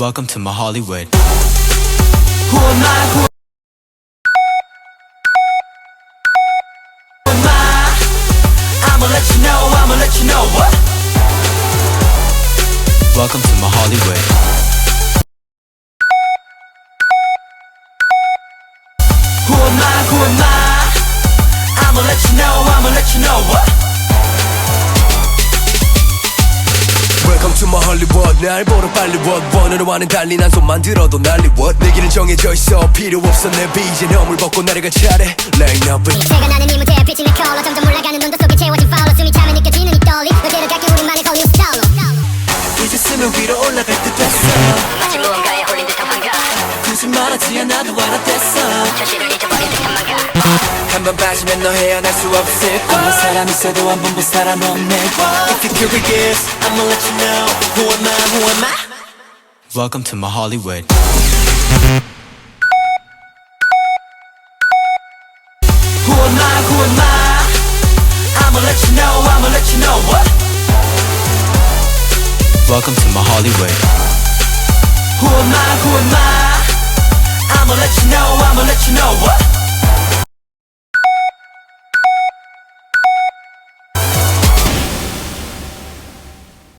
Welcome to my Hollywood. Who am I? Who am I? I'ma let you know, I'ma let you know what? Welcome to my Hollywood. Who am I? Who am I? I'ma let you know, I'ma let you know to my Hollywood 날 보러 빨리 walk 번호로와는 달리 난 손만 들어도 난리 what 내 길은 정해져 있어. 필요 없어. 내 비전형을 벗고 나래가 차례. Like but 새가 나는 이 무대에 비치는 컬러 점점 올라가는 온도 속에 채워진 파울러 숨이 차면 느껴지는 이 떨림 널 데려갈게 우리만의 걸리는 스타일로 이제 쓰면 위로 올라갈 때 됐어. 마치 무언가에 홀린 듯한 환각 굳이 말하지 않아도 알아댔어. 현실을 잊어버린 듯한 망각 한 번 빠지면 너 헤어날 수 없을 거야 아무 사람 있어도 한 번 본 사람 없네 If you're curious, I'ma let you know Who am I, who am I? Welcome to my Hollywood. Who am I, who am I? I'ma let you know, I'ma let you know what? Welcome to my Hollywood. Who am I, who am I?